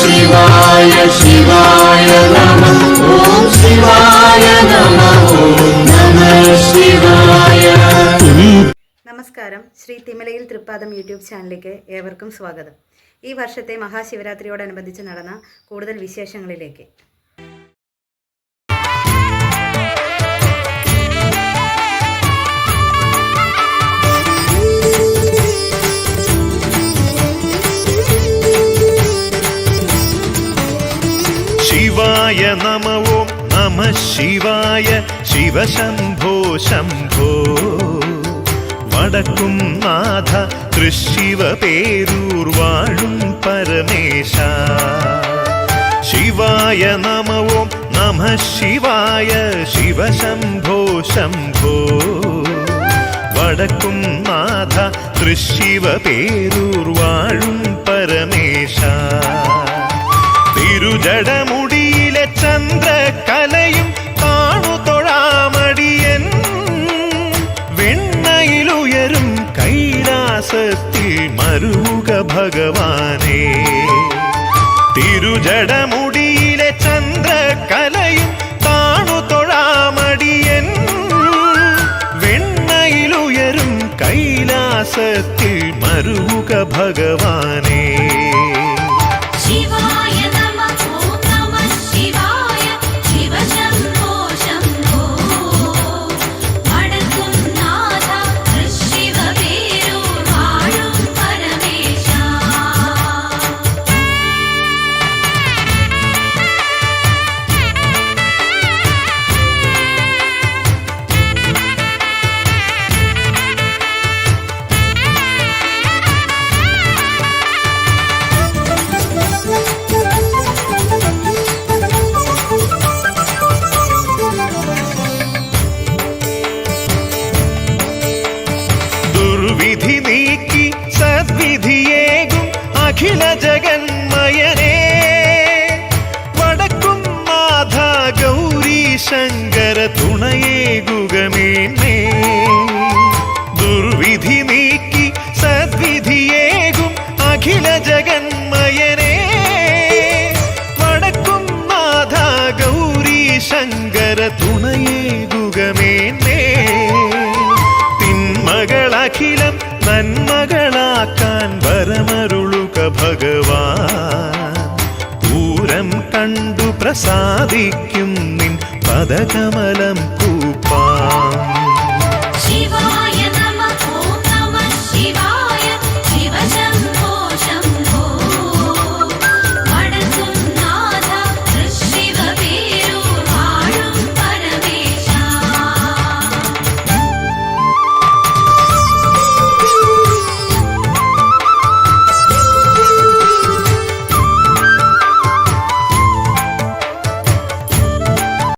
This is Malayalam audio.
ശിവായ ശിവായ ഓം ശിവായ ശിവായ നമസ്കാരം. ശ്രീ തിമലയിൽ തൃപ്പാദം യൂട്യൂബ് ചാനലിലേക്ക് ഏവർക്കും സ്വാഗതം. ഈ വർഷത്തെ മഹാശിവരാത്രിയോടനുബന്ധിച്ച് നടന്ന കൂടുതൽ വിശേഷങ്ങളിലേക്ക്. ശിവായ നമ നമ ശിവായ ശിവശംഭോ ശംഭോ. വടക്കും നാഥ തൃശിവ പേരൂർ വാഴും പരമേശ. ശിവായ നമ നമ ശിവായ ശിവശംഭോ ശംഭോ. വടക്കും നാഥ തൃശിവ പേരൂർ വാഴും പരമേശ. തിരുജടമുടിയിലെ பாசத்தில் மருக பகவானே. திருஜடமுடியிலே சந்திர கலையும் தாணு தொழாமடியன் வெண்ணையிலுயரும் கைலாசத்தில் மருக பகவானே. சிவா അഖില ജഗന്മയനേ വടക്കും മാധ ഗൗരി ശങ്കര തുണയേകുകമേന്മേ. ദുർവിധി നീക്കി സദ്വിധിയേകും അഖില ജഗന്മയനേ വടക്കും മാധ ഗൗരി ശങ്കര തുണയേകുകമേന്മേ. തിന്മകളഖിലം നന്മകളാക്കാൻ വരമരുളുക ഭഗവാൻ. പൂരം കണ്ടു പ്രസാദിക്കും നിൻ പദകമലം പൂപ്പാ